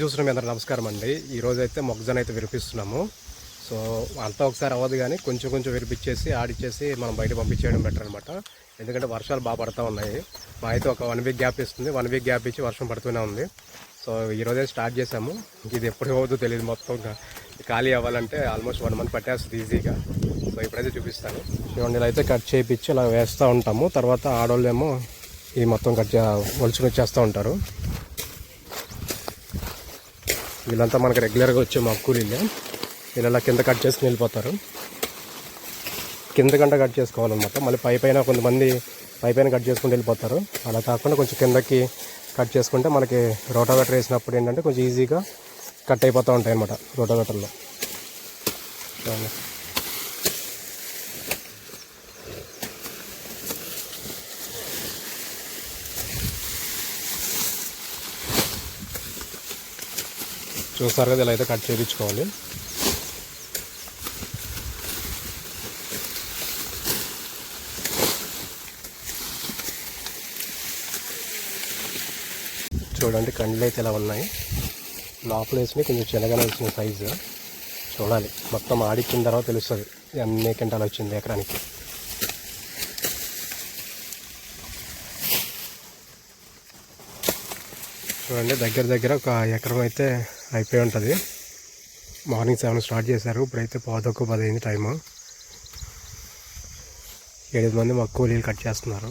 చూస్తున్నాం మీ అందరూ నమస్కారం అండి. ఈ అయితే మొక్కజొన్న అయితే విరిపిస్తున్నాము. సో అంతా ఒకసారి అవ్వదు కానీ కొంచెం కొంచెం విరిపించేసి ఆడిచ్చేసి మనం బయట పంపించేయడం బెటర్ అనమాట ఎందుకంటే వర్షాలు బాగా పడతా ఉన్నాయి. మా అయితే ఒక వన్ వీక్ గ్యాప్ ఇస్తుంది. వన్ వీక్ గ్యాప్ ఇచ్చి వర్షం పడుతూనే ఉంది. సో ఈ స్టార్ట్ చేసాము ఇది ఎప్పుడు అవుతుందో తెలియదు మొత్తం ఖాళీ అవ్వాలంటే ఆల్మోస్ట్ వన్ మంత్ పట్టేస్తుంది ఈజీగా. సో ఇప్పుడైతే చూపిస్తాను. చూడండి ఇలా అయితే కట్ చేయించి ఇలా వేస్తూ ఉంటాము. తర్వాత ఆడవాళ్ళేమో ఇది మొత్తం కట్ చే ఒలుచుకొని వచ్చేస్తూ ఉంటారు. వీళ్ళంతా మనకి రెగ్యులర్గా వచ్చే మా కూలీలే. వీళ్ళు అలా కింద కట్ చేసుకుని వెళ్ళిపోతారు. కింద గంట కట్ చేసుకోవాలన్నమాట. మళ్ళీ పై పైన కొంతమంది పై పైన కట్ చేసుకుంటూ వెళ్ళిపోతారు. అలా కాకుండా కొంచెం కిందకి కట్ చేసుకుంటే మనకి రోటావేటర్ వేసినప్పుడు ఏంటంటే కొంచెం ఈజీగా కట్ అయిపోతూ ఉంటాయి అన్నమాట రోటావేటర్లో. చూస్తారు కదా ఇలా అయితే కట్ చేయించుకోవాలి. చూడండి కండ్లు అయితే ఇలా ఉన్నాయి. లోపల వేసినవి కొంచెం చిన్నగానే వచ్చిన సైజు. చూడాలి. మొత్తం ఆడిచ్చిన తర్వాత తెలుస్తుంది ఎన్ని కింటాలు వచ్చింది ఎకరానికి. చూడండి దగ్గర దగ్గర ఒక ఎకరం అయితే అయిపోయి ఉంటుంది. మార్నింగ్ సెవెన్ స్టార్ట్ చేశారు. ఇప్పుడైతే పాదొక్క పది అయింది టైము. ఏడు మంది మా కూలీలు కట్ చేస్తున్నారు.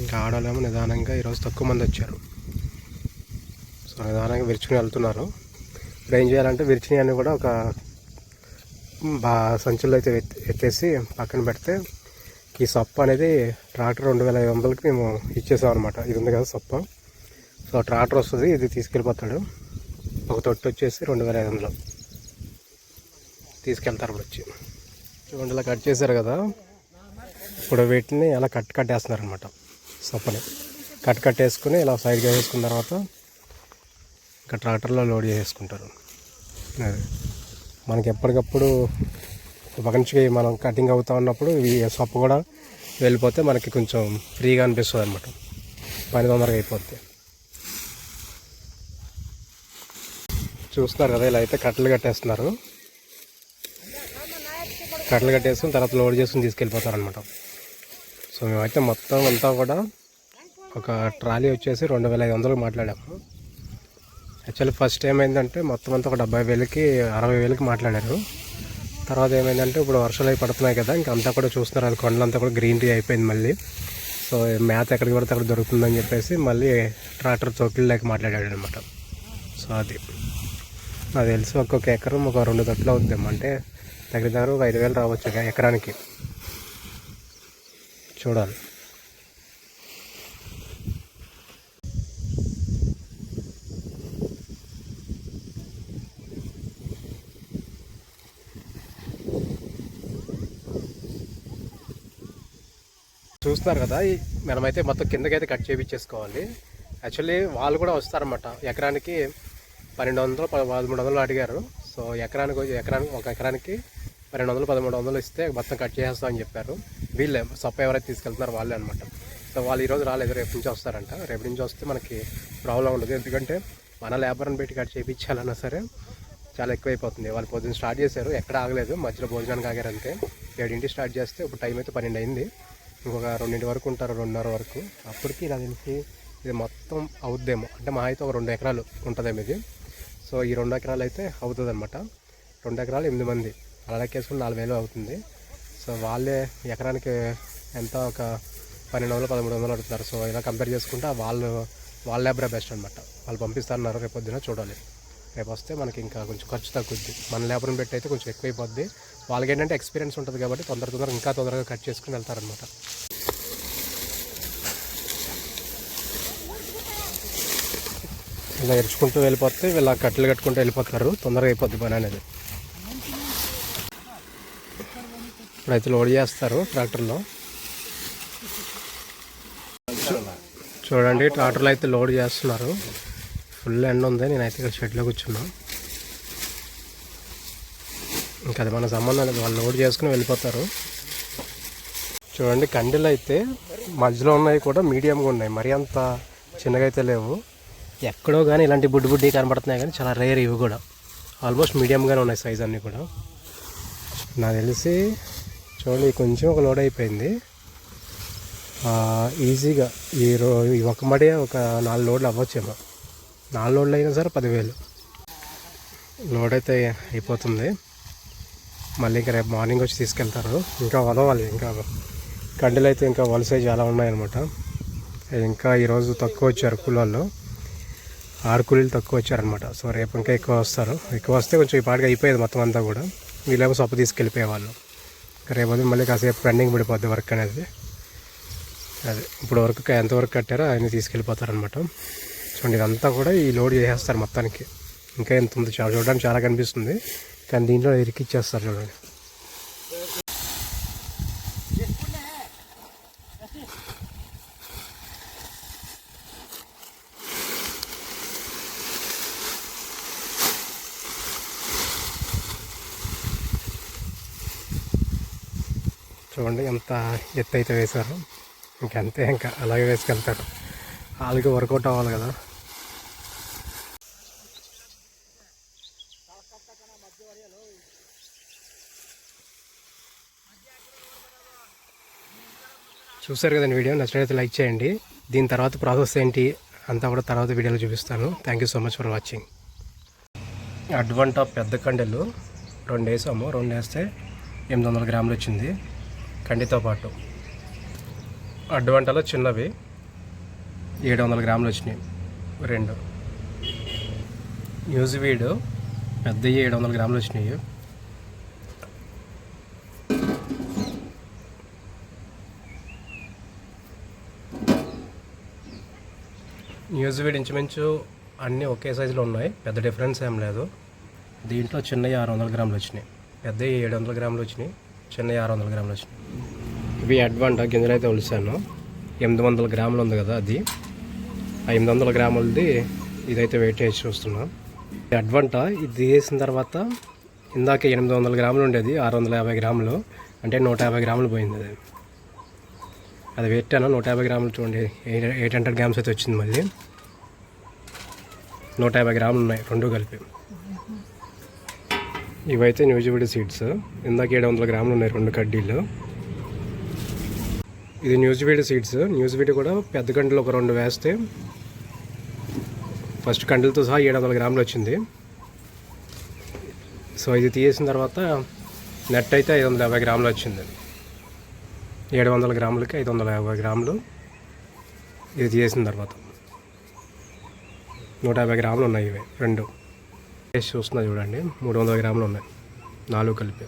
ఇంకా ఆడాలేమో నిదానంగా ఈరోజు తక్కువ మంది వచ్చారు. సో నిదానంగా విరుచుకుని వెళ్తున్నారు. ఇప్పుడు ఏం చేయాలంటే విరిచినవి అని కూడా ఒక బా సంచుల్లో అయితే ఎత్తేసి పక్కన పెడితే ఈ సొప్ప అనేది ట్రాక్టర్ రెండు వేల ఐదు వందలకి మేము ఇచ్చేసాం అనమాట ఇది ఉంది కదా సొప్ప. సో ట్రాక్టర్ వస్తుంది ఇది తీసుకెళ్ళిపోతాడు. ఒక తొట్టి వచ్చేసి రెండు వేల ఐదు వందలు. తీసుకెళ్తారు ఇప్పుడు వచ్చి. చూడండి ఇలా కట్ చేశారు కదా. ఇప్పుడు వీటిని అలా కట్ కట్టేస్తున్నారు అనమాట సొప్పని. కట్ కట్టేసుకుని ఇలా సైడ్గా వేసుకున్న తర్వాత ఇంకా ట్రాక్టర్లో లోడ్ చేసుకుంటారు మనకి ఎప్పటికప్పుడు ఒక నుంచి మనం కటింగ్ అవుతా ఉన్నప్పుడు ఈ సొప్ప కూడా వెళ్ళిపోతే మనకి కొంచెం ఫ్రీగా అనిపిస్తుంది అనమాట పని తొందరగా అయిపోతే చూస్తున్నారు కదా ఇలా అయితే కట్టలు కట్టేస్తున్నారు. కట్టలు కట్టేసుకుని తర్వాత లోడ్ చేసుకుని తీసుకెళ్ళిపోతారు అనమాట సో మేమైతే మొత్తం అంతా కూడా ఒక ట్రాలీ వచ్చేసి రెండు వేల ఐదు వందలు మాట్లాడాము. యాక్చువల్లీ ఫస్ట్ ఏమైందంటే మొత్తం అంతా ఒక డెబ్బై వేలకి అరవై వేలకి మాట్లాడారు. తర్వాత ఏమైందంటే ఇప్పుడు వర్షాలు అవి పడుతున్నాయి కదా ఇంకా అంతా కూడా చూస్తున్నారు అది కొండలంతా కూడా గ్రీనరీ అయిపోయింది మళ్ళీ. సో మ్యాథ్ ఎక్కడికి పడితే అక్కడ దొరుకుతుందని చెప్పేసి మళ్ళీ ట్రాక్టర్ చౌకీలు లేక మాట్లాడాడు అనమాట సో అది. నాకు తెలిసి ఒక్కొక్క ఎకరం ఒక రెండు తొట్లు అవుద్దాం అంటే దగ్గర దగ్గర ఒక ఐదు వేలు రావచ్చు ఎకరానికి. చూడాలి. చూస్తున్నారు కదా మనమైతే మొత్తం కిందకైతే కట్ చేయించేసుకోవాలి యాక్చువల్లీ వాళ్ళు కూడా వస్తారన్నమాట. ఎకరానికి పన్నెండు వందలు పదమూడు వందలు అడిగారు. సో ఎకరానికి ఎకరానికి ఒక ఎకరానికి పన్నెండు వందలు పదమూడు వందలు ఇస్తే మొత్తం కట్ చేసేస్తామని చెప్పారు. వీళ్ళే సొప్ప ఎవరైతే తీసుకెళ్తున్నారో వాళ్ళే అనమాట సో వాళ్ళు ఈరోజు రాలేదు రేపు నుంచి వస్తారంట. రేపు నుంచి వస్తే మనకి ప్రాబ్లం ఉండదు. ఎందుకంటే మన లేబర్ని పెట్టి కట్ చేయించాలన్నా సరే చాలా ఎక్కువైపోతుంది. వాళ్ళు పొద్దున్న స్టార్ట్ చేశారు ఎక్కడ ఆగలేదు. మధ్యలో భోజనానికి ఆగారు అంతే. ఏడింటి స్టార్ట్ చేస్తే ఇప్పుడు టైం అయితే పన్నెండు అయింది ఇంకొక రెండింటి వరకు ఉంటారు రెండున్నర వరకు. అప్పటికి నాకు తెలిసి ఇది మొత్తం అవుద్దేమో. అంటే మా అయితే ఒక రెండు ఎకరాలు ఉంటుందేమో ఇది. సో ఈ రెండు ఎకరాలు అయితే అవుతుంది అనమాట రెండు ఎకరాలు ఎనిమిది మంది. అలా లెక్కేసుకుని నాలుగు వేలు అవుతుంది. సో వాళ్ళే ఎకరానికి ఎంత ఒక పన్నెండు వందలు పదమూడు వందలు అడుగుతారు సో ఇలా కంపేర్ చేసుకుంటే వాళ్ళు వాళ్ళ లేబరే బెస్ట్ అనమాట వాళ్ళు పంపిస్తారన్నారు రేపు పొద్దున చూడాలి. రేపు వస్తే మనకి ఇంకా కొంచెం ఖర్చు తగ్గుద్ది. మన లేబర్ని పెట్టి అయితే కొంచెం ఎక్కువైపోద్ది. వాళ్ళకి ఏంటంటే ఎక్స్పీరియన్స్ ఉంటుంది కాబట్టి తొందర తొందరగా ఇంకా తొందరగా కట్ చేసుకుని వెళ్తారనమాట ఇలా ఎరుచుకుంటూ వెళ్ళిపోతే వీళ్ళ కట్టెలు కట్టుకుంటూ వెళ్ళిపోతారు. తొందరగా అయిపోద్ది పని అనేది. ఇప్పుడైతే లోడ్ చేస్తారు ట్రాక్టర్లో. చూడండి ట్రాక్టర్లో అయితే లోడ్ చేస్తున్నారు. ఫుల్ ఎండ్ ఉంది. నేనైతే ఇక్కడ షెడ్లో కూర్చున్నా. ఇంకా అది మన సంబంధం లేదు. వాళ్ళు లోడ్ చేసుకుని వెళ్ళిపోతారు. చూడండి కండెలు అయితే మధ్యలో ఉన్నాయి కూడా మీడియంగా ఉన్నాయి. మరీ అంత చిన్నగా అయితే లేవు. ఎక్కడో కానీ ఇలాంటి బుడ్డి బుడ్డి కనబడుతున్నాయి కానీ చాలా రేర్ ఇవి కూడా. ఆల్మోస్ట్ మీడియంగానే ఉన్నాయి సైజ్ అన్నీ కూడా. నాకు తెలిసి చూడండి కొంచెం ఒక లోడ్ అయిపోయింది. ఈజీగా ఈ రో ఈ ఒక మడి ఒక నాలుగు లోడ్లు అవ్వచ్చేమో. నాలుగు లోడ్లు అయినా సరే పదివేలు. లోడ్ అయితే అయిపోతుంది. మళ్ళీ ఇంకా రేపు మార్నింగ్ వచ్చి తీసుకెళ్తారు. ఇంకా వలవాలి ఇంకా కండలు అయితే ఇంకా వలసే చాలా ఉన్నాయన్నమాట. ఇంకా ఈరోజు తక్కువ వచ్చారు కూలోళ్ళు. ఆరు కూలీలు తక్కువ వచ్చారనమాట సో రేపు ఇంకా ఎక్కువ వస్తారు. ఎక్కువ వస్తే కొంచెం ఈ పాటికి అయిపోయేది మొత్తం అంతా కూడా. వీళ్ళేమో సొప్ప తీసుకెళ్ళిపోయేవాళ్ళు. ఇంకా రేపు ఉదయం మళ్ళీ కాసేపు పెండింగ్ పడిపోద్ది వర్క్ అనేది. అదే ఇప్పుడు వరకు ఎంతవరకు కట్టారో ఆయన తీసుకెళ్ళిపోతారనమాట చూడండి ఇదంతా కూడా ఈ లోడ్ చేసేస్తారు మొత్తానికి. ఇంకా ఎంత ఉంది చాలా చూడడానికి చాలా కనిపిస్తుంది. కానీ దీంట్లో ఇరికిచ్చేస్తారు చూడండి. చూడండి ఎంత ఎత్తు అయితే వేశారు. ఇంకంతే ఇంకా అలాగే వేసుకెళ్తారు. వాళ్ళకి వర్కౌట్ అవ్వాలి కదా. చూసారు కదండి వీడియో నచ్చినట్లయితే లైక్ చేయండి. దీని తర్వాత ప్రాసెస్ ఏంటి అంతా కూడా తర్వాత వీడియోలో చూపిస్తాను. Thank you so much for watching Advent ఆఫ్ పెద్ద కండెలు రెండు వేసాము. రెండు వేస్తే ఎనిమిది వందల గ్రాములు వచ్చింది. కండితో పాటు. అడ్వంటలో చిన్నవి. ఏడు వందల గ్రాములు వచ్చినాయి. రెండు. న్యూజివీడ్ పెద్దవి ఏడు వందల గ్రాములు వచ్చినాయి. న్యూజివీడ్ ఇంచుమించు అన్నీ ఒకే సైజులో ఉన్నాయి. పెద్ద డిఫరెన్స్ ఏం లేదు. దీంట్లో చిన్నవి ఆరు వందల గ్రాములు వచ్చినాయి. పెద్దవి ఏడు వందల గ్రాములు వచ్చినాయి. చెన్నై ఆరు వందల గ్రాములు వచ్చినాయి. ఇవి అడ్వాంట గింజలు అయితే ఒలిసాను. ఎనిమిది వందల గ్రాములు ఉంది కదా అది. ఆ ఎనిమిది వందల గ్రాములది ఇదైతే వెయిట్ చేసి చూస్తున్నాం. ఈ అడ్వంట ఇది వేసిన తర్వాత ఇందాక ఎనిమిది వందల గ్రాములు ఉండేది ఆరు వందల యాభై గ్రాములు. అంటే నూట యాభై గ్రాములు పోయింది అది. అది పెట్టాను నూట యాభై గ్రాములు చూడండి ఎయిట్ హండ్రెడ్ గ్రామ్స్ అయితే వచ్చింది మళ్ళీ. నూట యాభై గ్రాములు ఉన్నాయి రెండు కలిపి. ఇవైతే న్యూజిబిడి సీడ్స్ ఇందాక ఏడు వందల గ్రాములు ఉన్నాయి రెండు కడ్డీలు. ఇది న్యూజిబిడి సీడ్స్ న్యూజిబిడి కూడా పెద్ద కండలు ఒక రెండు వేస్తే ఫస్ట్ కండలతో సహా ఏడు వందల గ్రాములు వచ్చింది. సో ఇది తీసిన తర్వాత నెట్ అయితే ఐదు వందల యాభై గ్రాములు వచ్చింది. ఏడు వందల గ్రాములకి ఐదు వందల యాభై గ్రాములు ఇది తీసిన తర్వాత. నూట యాభై గ్రాములు ఉన్నాయి ఇవి రెండు. టేస్ట్ చూస్తున్నా చూడండి. మూడు వందల గ్రాములు ఉన్నాయి. నాలుగు కలిపి